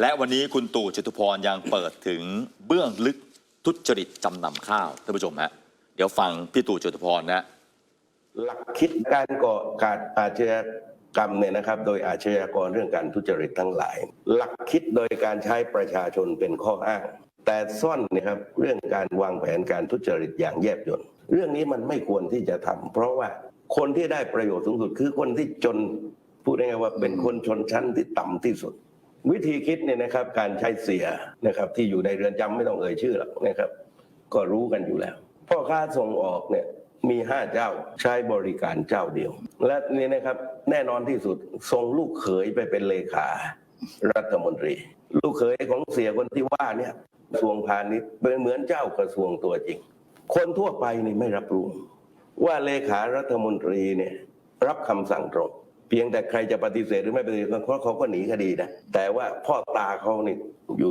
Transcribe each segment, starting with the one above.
และวันนี้คุณตู่จตุพรยังเปิดถึงเบื้องลึกทุจริตจำนำข้าวท่านผู้ชมฮะเดี๋ยวฟังพี่ตู่จตุพรนะหลักคิดการก่อการอาชญากรรมเนี่ยนะครับ โดยอาชญากรเรื่องการทุจริตทั้งหลาย หลักคิดโดยการใช้ประชาชนเป็นข้ออ้าง แต่ซ่อนนะครับเรื่องการวางแผนการทุจริตอย่างแยบยลเรื่องนี้มันไม่ควรที่จะทำเพราะว่าคนที่ได้ประโยชน์สูงสุดคือคนที่จนพูดง่ายๆว่าเป็นคนชนชั้นที่ต่ำที่สุด วิธีคิดเนี่ยนะครับการใช้เสียนะครับที่อยู่ในเรือนจำไม่ต้องเอ่ยชื่อหรอกนะครับ ก็รู้กันอยู่แล้ว พ่อค้าส่งออกเนี่ยมีห้าเจ้าใช้บริการเจ้าเดียว และนี่นะครับแน่นอนที่สุดส่งลูกเขยไปเป็นเลขารัฐมนตรี ลูกเขยของเสียคนที่ว่าเนี่ยกระทรวงพาณิชย์เป็นเหมือนเจ้ากระทรวงตัวจริง คนทั่วไปนี่ไม่รับรู้ว่าเลขารัฐมนตรีเนี่ยรับคำสั่งตรง เพียงแต่ใครจะปฏิเสธหรือไม่ปฏิเสธเพราะเขาก็หนีคดีนะแต่ว่าพ่อตาเขานี่อยู่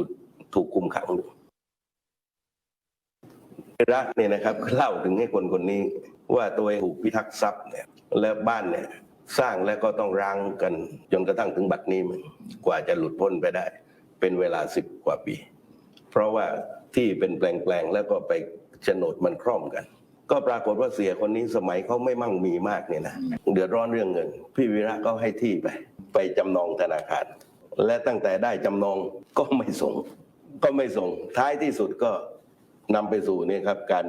ถูกคุมขังอยู่รักเนี่ยนะครับเล่าถึงให้คนคนนี้ ว่าตัวเองถูกพิทักษ์ทรัพย์เนี่ยและบ้านเนี่ยสร้างแล้วก็ต้องร้างกันจนกระทั่งถึงบัดนี้กว่าจะหลุดพ้นไปได้ เป็นเวลาสิบกว่าปี เพราะว่าที่เป็นแปลงๆแล้วก็ไปโฉนดมันคล่อมกัน ก็ปรากฏว่าเสียคนนี้สมัยเขาไม่มั่งมีมากเนี่ยนะเดือดร้อนเรื่องเงิน พี่วีระก็ให้ที่ไป ไปจำนองธนาคาร และตั้งแต่ได้จำนองก็ไม่ส่ง ก็ไม่ส่ง ท้ายที่สุดก็นำไปสู่เนี่ยครับ การ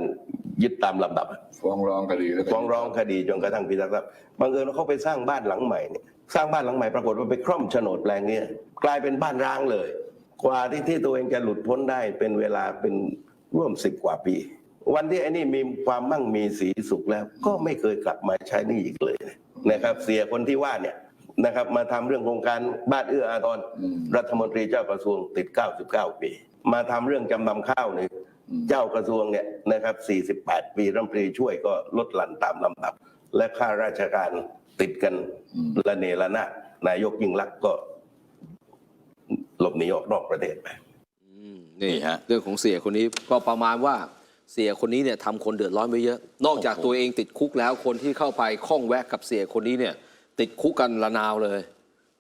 ยึดตามลำดับฟ้องร้องคดีแล้วก็ฟ้องร้องคดีจนกระทั่งพิทักษ์ทรัพย์บังเอิญว่าเขาไปสร้างบ้านหลังใหม่เนี่ยสร้างบ้านหลังใหม่ปรากฏว่าไปคร่อมโฉนดแปลงเนี้ยกลายเป็นบ้านร้างเลย กว่าที่ที่ตัวเองจะหลุดพ้นได้เป็นเวลาเป็นร่วมสิบกว่าปี วันที่ไอ้นี่มีความมั่งมีสีสุขแล้ว ก็ไม่เคยกลับมาใช้นี่อีกเลยนะครับ เสียคนที่ว่าเนี่ยนะครับมาทำเรื่องโครงการบ้านเอื้ออาทรรัฐมนตรีเจ้ากระทรวงติด 99 ปี มาทำเรื่องจำนำข้าวเนี่ยเจ้ากระทรวงเนี่ยนะครับ 48 ปีรัฐมนตรีช่วยก็ลดหลั่นตามลำดับ และข้าราชการติดกันระเนระนาดนายกยิ่งลักษณ์ก็หลบหนีออกนอกประเทศไปนี่ฮะเรื่องของเสียคนนี้ก็ประมาณว่า เสียคนนี้เนี่ยทำคนเดือดร้อนไปเยอะ นอกจากโอ้โหตัวเองติดคุกแล้วคนที่เข้าไปข้องแวะกับเสียคนนี้เนี่ย ติดคุกกันระนาวเลย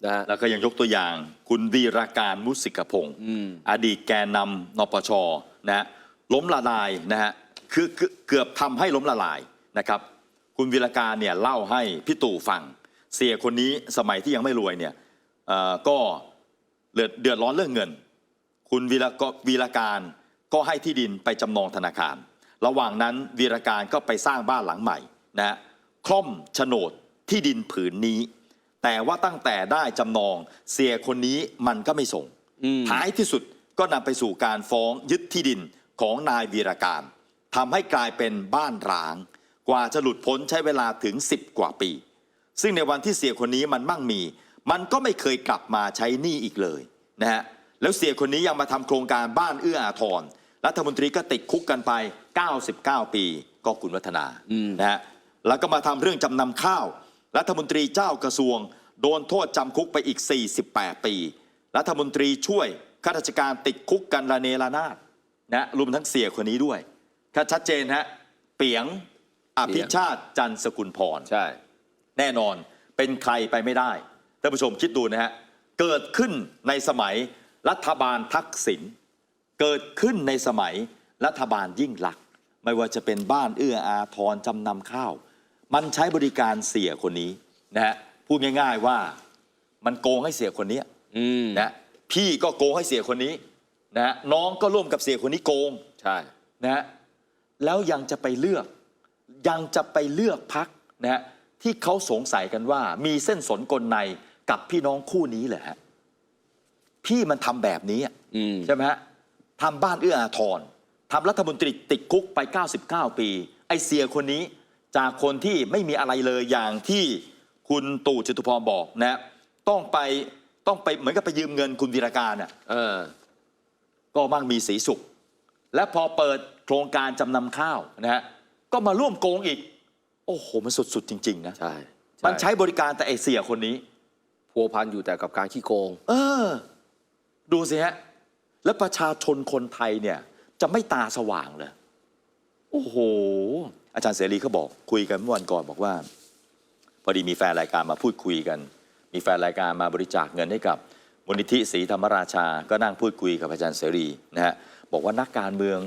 นะฮะ แล้วก็ยังยกตัวอย่าง คุณวีราการมุสิกพงศ์อืม อดีตแกนนำนปชนะฮะล้มละลายนะฮะคือคือเกือบทำให้ล้มละลายนะครับ คุณวีราการเนี่ยเล่าให้พี่ตู่ฟัง เสียคนนี้สมัยที่ยังไม่รวยเนี่ยเอ่อก็เดือดเดือดร้อนเรื่องเงิน คุณวีรกวีรการ ก็ให้ที่ดินไปจำนองธนาคาร ระหว่างนั้นวีรการก็ไปสร้างบ้านหลังใหม่นะฮะคล่อมโฉนดที่ดินผืนนี้ แต่ว่าตั้งแต่ได้จำนองเสียคนนี้มันก็ไม่ส่งอืมท้ายที่สุดก็นำไปสู่การฟ้องยึดที่ดินของนายวีรการทำให้กลายเป็นบ้านร้าง กว่าจะหลุดพ้นใช้เวลาถึง 10 กว่าปี ซึ่งในวันที่เสียคนนี้มันมั่งมี มันก็ไม่เคยกลับมาใช้หนี้อีกเลยนะฮะ แล้วเสียคนนี้ยังมาทำโครงการบ้านเอื้ออาทร รัฐมนตรีก็ติดคุกกันไป 99 ปี ก็คุณวัฒนาอืมนะฮะแล้วก็มาทำเรื่องจำนำข้าว รัฐมนตรีเจ้ากระทรวง โดนโทษจำคุกไปอีก 48 ปี รัฐมนตรีช่วยข้าราชการติดคุกกันระเนระนาดนะรวมทั้งเสียคนนี้ด้วย ถ้าชัดเจนฮะเปียงอภิชาติจันทร์สกุลพรใช่ แน่นอนเป็นใครไปไม่ได้ท่านผู้ชมคิดดูนะฮะ เกิดขึ้นในสมัย รัฐบาลทักษิณเกิดขึ้นในสมัยรัฐบาลยิ่งลักษณ์ไม่ว่าจะเป็นบ้านเอื้ออาทรจำนำข้าว มันใช้บริการเสียคนนี้นะฮะพูดง่าย ๆว่ามันโกงให้เสียคนนี้อืมนะพี่ก็โกงให้เสียคนนี้นะฮะน้องก็ร่วมกับเสียคนนี้โกงใช่ นะฮะแล้วยังจะไปเลือก ยังจะไปเลือกพักนะฮะที่เขาสงสัยกันว่ามีเส้นสนกลในกับพี่น้องคู่นี้เหรอฮะ พี่มันทำแบบนี้อะอืมใช่ไหมฮะทำบ้านเอื้ออาทรทำรัฐมนตรีติดคุกไป 99 ปี ไอเสียคนนี้จากคนที่ไม่มีอะไรเลยอย่างที่คุณตู่จตุพรบอกนะฮะต้องไปต้องไปเหมือนกับไปยืมเงินคุณวีรการน่ะเออก็มั่งมีสีสุข และพอเปิดโครงการจำนำข้าวนะฮะก็มาร่วมโกงอีก โอ้โห มันสุด ๆ จริง ๆ นะใช่มันใช้บริการแต่ไอเสียคนนี้พัวพันอยู่แต่กับการขี้โกง เออ ดูสิฮะ แล้วประชาชนคนไทยเนี่ย จะไม่ตาสว่างเลยโอ้โห อาจารย์เสรีเขาบอกคุยกันเมื่อวันก่อนบอกว่า พอดีมีแฟนรายการมาพูดคุยกัน มีแฟนรายการมาบริจาคเงินให้กับมูลนิธิศรีธรรมราชา ก็นั่งพูดคุยกับอาจารย์เสรีนะฮะบอกว่านักการเมือง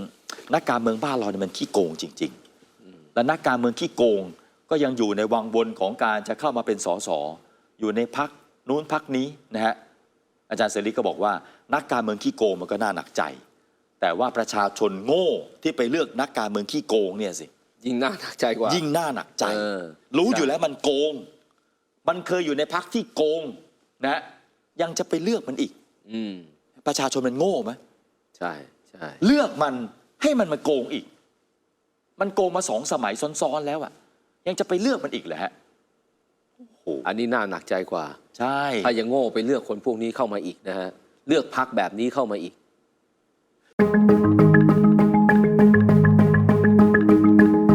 นักการเมืองบ้านเราเนี่ยมันขี้โกงจริง ๆ และนักการเมืองขี้โกงก็ยังอยู่ในวังวนของการจะเข้ามาเป็นสสอยู่ในพักนู้นพักนี้นะฮะ อาจารย์เสรีก็บอกว่า นักการเมืองขี้โกงมันก็น่าหนักใจ แต่ว่าประชาชนโง่ที่ไปเลือกนักการเมืองขี้โกงเนี่ยสิยิ่งน่าหนักใจกว่า ยิ่งน่าหนักใจ เออ รู้ใช่อยู่แล้วมันโกง มันเคยอยู่ในพักที่โกงนะ ยังจะไปเลือกมันอีก อืม ประชาชนมันโง่ไหมใช่ใช่เลือกมันให้มันมาโกงอีก มันโกงมาสองสมัยซ้อนๆแล้วอะยังจะไปเลือกมันอีกเหรอฮะโอ้โห อันนี้น่าหนักใจกว่า ใช่ ถ้ายังโง่ไปเลือกคนพวกนี้เข้ามาอีกนะฮะ เลือกพักแบบนี้เข้ามาอีก